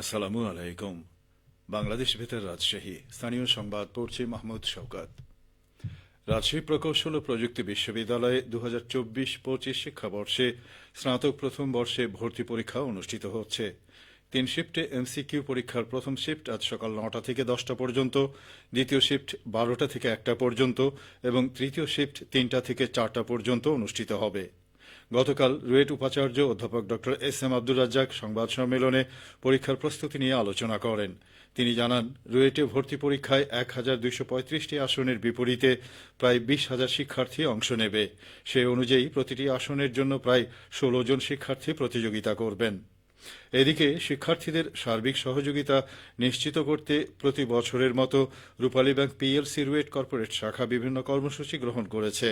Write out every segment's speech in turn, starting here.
আসসালামু আলাইকুম। বাংলাদেশ ভেতর রাজশাহী। স্থানীয় সংবাদ, পড়ছি মাহমুদ শওকাত। রাজশাহী প্রকৌশল ও প্রযুক্তি বিশ্ববিদ্যালয়ে দু হাজার চব্বিশ পঁচিশ শিক্ষাবর্ষে স্নাতক প্রথম বর্ষে ভর্তি পরীক্ষা অনুষ্ঠিত হচ্ছে। তিন শিফটে এমসিকিউ পরীক্ষার প্রথম শিফট আজ সকাল নটা থেকে দশটা পর্যন্ত, দ্বিতীয় শিফট বারোটা থেকে একটা পর্যন্ত এবং তৃতীয় শিফট তিনটা থেকে চারটা পর্যন্ত অনুষ্ঠিত হবে। গতকাল রুয়েট উপাচার্য অধ্যাপক ড এস এম আব্দুর রাজ্জাক সংবাদ সম্মেলনে পরীক্ষার প্রস্তুতি নিয়ে আলোচনা করেন। তিনি জানান, রুয়েটে ভর্তি পরীক্ষায় এক হাজার দুইশো পঁয়ত্রিশটি আসনের বিপরীতে প্রায় বিশ হাজার শিক্ষার্থী অংশ নেবে। সে অনুযায়ী প্রতিটি আসনের জন্য প্রায় ষোলো জন শিক্ষার্থী প্রতিযোগিতা করবেন। এদিকে শিক্ষার্থীদের সার্বিক সহযোগিতা নিশ্চিত করতে প্রতি বছরের মতো Rupali bank PLC RUET corporate শাখা বিভিন্ন কর্মসূচি গ্রহণ করেছে।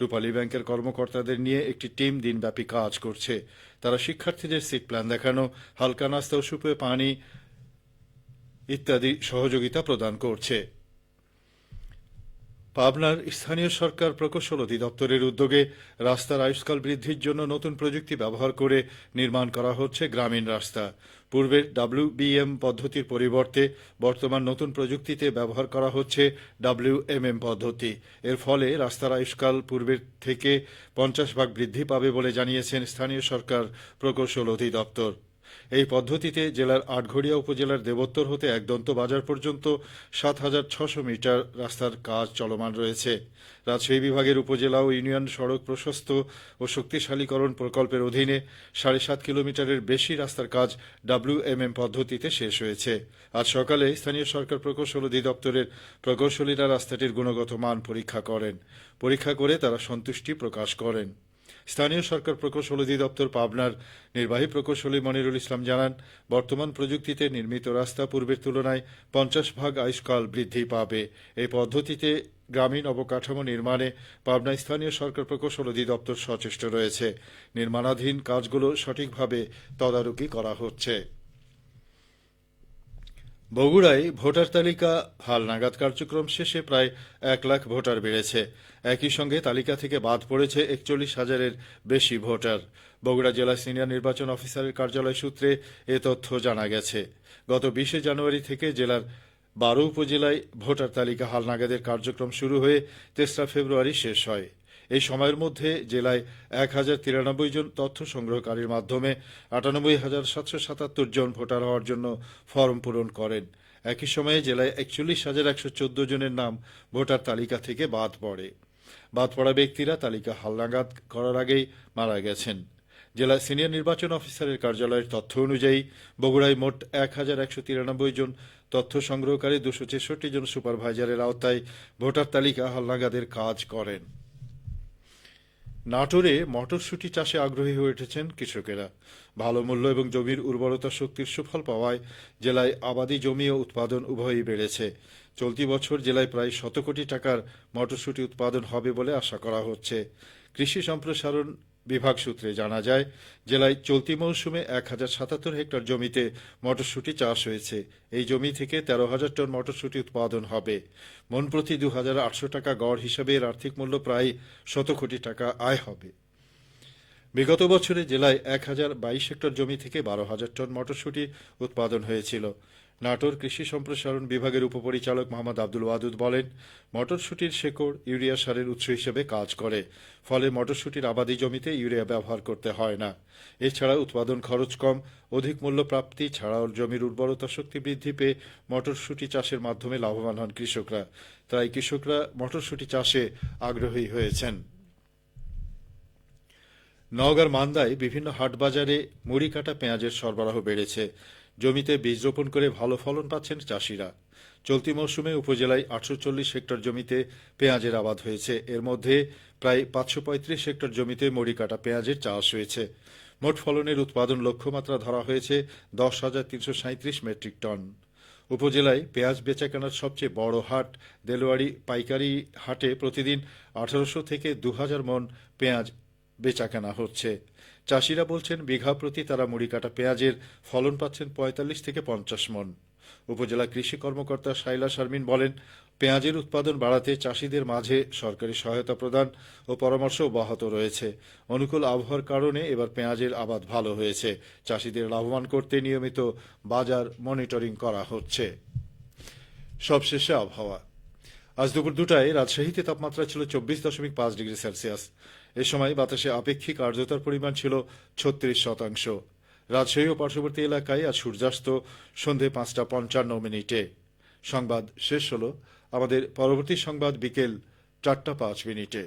রূপালী ব্যাংকের কর্মকর্তাদের নিয়ে একটি টিম দিনব্যাপী কাজ করছে। তারা শিক্ষার্থীদের সিট প্ল্যান দেখানো, হালকা নাস্তা ও সুপে পানি ইত্যাদি সহযোগিতা প্রদান করছে। পাবনার স্থানীয় সরকার প্রকৌশল অধিদপ্তরের উদ্যোগে রাস্তার আয়ুষ্কাল বৃদ্ধির জন্য নতুন প্রযুক্তি ব্যবহার করে নির্মাণ করা হচ্ছে গ্রামীণ রাস্তা। পূর্বের ডাব্লিউবিএম পদ্ধতির পরিবর্তে বর্তমান নতুন প্রযুক্তিতে ব্যবহার করা হচ্ছে ডাব্লিউএমএম পদ্ধতি। এর ফলে রাস্তার আয়ুষ্কাল পূর্বের থেকে পঞ্চাশ ভাগ বৃদ্ধি পাবে বলে জানিয়েছেন স্থানীয় সরকার প্রকৌশল অধিদপ্তর। এই পদ্ধতিতে জেলার আটঘরিয়া উপজেলার দেবোত্তর হতে একদন্ত বাজার পর্যন্ত সাত হাজার ছশো মিটার রাস্তার কাজ চলমান রয়েছে। রাজশাহী বিভাগের উপজেলা ও ইউনিয়ন সড়ক প্রশস্ত ও শক্তিশালীকরণ প্রকল্পের অধীনে সাড়ে সাত কিলোমিটারের বেশি রাস্তার কাজ ডাব্লিউএমএম পদ্ধতিতে শেষ হয়েছে। আজ সকালে স্থানীয় সরকার প্রকৌশল অধিদপ্তরের প্রকৌশলীরা রাস্তাটির গুণগত মান পরীক্ষা করেন। পরীক্ষা করে তারা সন্তুষ্টি প্রকাশ করেন। স্থানীয় সরকার প্রকৌশল অধিদপ্তর পাবনার নির্বাহী প্রকৌশলী মনিরুল ইসলাম জানান, বর্তমান প্রযুক্তিতে নির্মিত রাস্তা পূর্বের তুলনায় পঞ্চাশ ভাগ আয়ুষ্কাল বৃদ্ধি পাবে। এই পদ্ধতিতে গ্রামীণ অবকাঠামো নির্মাণে পাবনা স্থানীয় সরকার প্রকৌশল অধিদপ্তর সচেষ্ট রয়েছে। নির্মাণাধীন কাজগুলো সঠিকভাবে তদারকি করা হচ্ছে। বগুড়ায় ভোটার তালিকা হালনাগাদ কার্যক্রম শেষে প্রায় এক লাখ ভোটার বেড়েছে। একই সঙ্গে তালিকা থেকে বাদ পড়েছে একচল্লিশ হাজারের বেশি ভোটার। বগুড়া জেলা সিনিয়র নির্বাচন অফিসারের কার্যালয় সূত্রে এ তথ্য জানা গেছে। গত বিশে জানুয়ারি থেকে জেলার বারো উপজেলায় ভোটার তালিকা হালনাগাদের কার্যক্রম শুরু হয়ে তেসরা ফেব্রুয়ারি শেষ হয়। এই সময়ের মধ্যে জেলায় এক হাজার তিরানব্বই জন তথ্য সংগ্রহকারীর মাধ্যমে আটানব্বই হাজার সাতশো সাতাত্তর জন ভোটার হওয়ার জন্য ফর্ম পূরণ করেন। একই সময়ে জেলায় একচল্লিশ হাজার একশো চোদ্দ জনের নাম ভোটার তালিকা থেকে বাদ পড়ে। বাদ পড়া ব্যক্তিরা তালিকা হালনাগাদ করার আগেই মারা গেছেন। জেলা সিনিয়র নির্বাচন অফিসারের কার্যালয়ের তথ্য অনুযায়ী বগুড়ায় মোট এক হাজার একশো তিরানব্বই জন তথ্য সংগ্রহকারী, দুশো ছেষট্টি জন সুপারভাইজারের আওতায় ভোটার তালিকা হালনাগাদের কাজ করেন। নাটোরে মটরশুটি চাষে আগ্রহী হয়ে উঠেছেন কৃষকেরা। ভালো মূল্য এবং জমির উর্বরতা শক্তির সুফল পাওয়ায় জেলায় আবাদি জমি ও উৎপাদন উভয়ই বেড়েছে। চলতি বছর জেলায় প্রায় শত কোটি টাকার মটরশুটি উৎপাদন হবে বলে আশা করা হচ্ছে। কৃষি সম্প্রসারণ বিভাগ সূত্রে জানা যায়, জেলায় চলতি মৌসুমে এক হাজার সাতাত্তর হেক্টর জমিতে মটরশুটি চাষ হয়েছে। এই জমি থেকে তেরো হাজার টন মটরশুটি উৎপাদন হবে। মন প্রতি দু হাজার আটশো টাকা গড় হিসাবে এর আর্থিক মূল্য প্রায় শত কোটি টাকা আয় হবে। বিগত বছরে জেলায় এক হাজার বাইশ হেক্টর জমি থেকে বারো হাজার টন মটরশুটি উৎপাদন হয়েছিল। নাটোর কৃষি সম্প্রসারণ বিভাগের উপপরিচালক মোহাম্মদ আব্দুল ওয়াদুদ বলেন, মটরশুটির শেকড় ইউরিয়া সারের উৎস হিসেবে কাজ করে, ফলে মটরশুটির আবাদি জমিতে ইউরিয়া ব্যবহার করতে হয় না। এছাড়া উৎপাদন খরচ কম, অধিক মূল্য প্রাপ্তি ছাড়াও জমির উর্বরতা শক্তি বৃদ্ধি পেয়ে মটরশুটি চাষের মাধ্যমে লাভবান হন কৃষকরা। তাই কৃষকরা মটরশুটি চাষে আগ্রহী হয়েছেন। নওগাঁর মান্দায় বিভিন্ন হাট বাজারে মুড়ি কাটা পেঁয়াজের সরবরাহ বেড়েছে। জমিতে বীজ রোপণ করে ভালো ফলন পাচ্ছেন চাষিরা। চলতি মৌসুমে উপজেলায় আটশো চল্লিশ হেক্টর জমিতে পেঁয়াজের আবাদ হয়েছে। এর মধ্যে প্রায় পাঁচশো পঁয়ত্রিশ হেক্টর জমিতে মুড়ি কাটা পেঁয়াজের চাষ হয়েছে। মোট ফলনের উৎপাদন লক্ষ্যমাত্রা ধরা হয়েছে দশ হাজার তিনশো সাঁত্রিশ মেট্রিক টন। উপজেলায় পেঁয়াজ বেচাকেনার সবচেয়ে বড় হাট দেলোয়ারি পাইকারি হাটে প্রতিদিন আঠারোশো থেকে দু হাজার মন পেঁয়াজ বেচাকেনা হচ্ছে। চাষিরা বলছেন, বিঘা প্রতি তারা মুড়ি কাটা পেঁয়াজের ফলন পাচ্ছেন পঁয়তাল্লিশ থেকে পঞ্চাশ মন। উপজেলা কৃষি কর্মকর্তা শাইলা শারমিন বলেন, পেঁয়াজের উৎপাদন বাড়াতে চাষিদের মাঝে সরকারি সহায়তা প্রদান ও পরামর্শ অব্যাহত রয়েছে। অনুকূল আবহাওয়ার কারণে এবার পেঁয়াজের আবাদ ভালো হয়েছে। চাষিদের লাভবান করতে নিয়মিত বাজার মনিটরিং করা হচ্ছে। সবশেষে আবহাওয়া। আজ দুপুর দুটায় রাজশাহীতে তাপমাত্রা ছিল চব্বিশ দশমিক পাঁচ ডিগ্রি সেলসিয়াস। এ সময় বাতাসে আপেক্ষিক আর্দ্রতার পরিমাণ ছিল ছত্রিশ শতাংশ। রাজশাহী ও পার্শ্ববর্তী এলাকায় আজ সূর্যাস্ত সন্ধে পাঁচটা পঞ্চান্ন মিনিটে। সংবাদ শেষ হল আমাদের পরবর্তী সংবাদ বিকেল চারটা পাঁচ মিনিটে।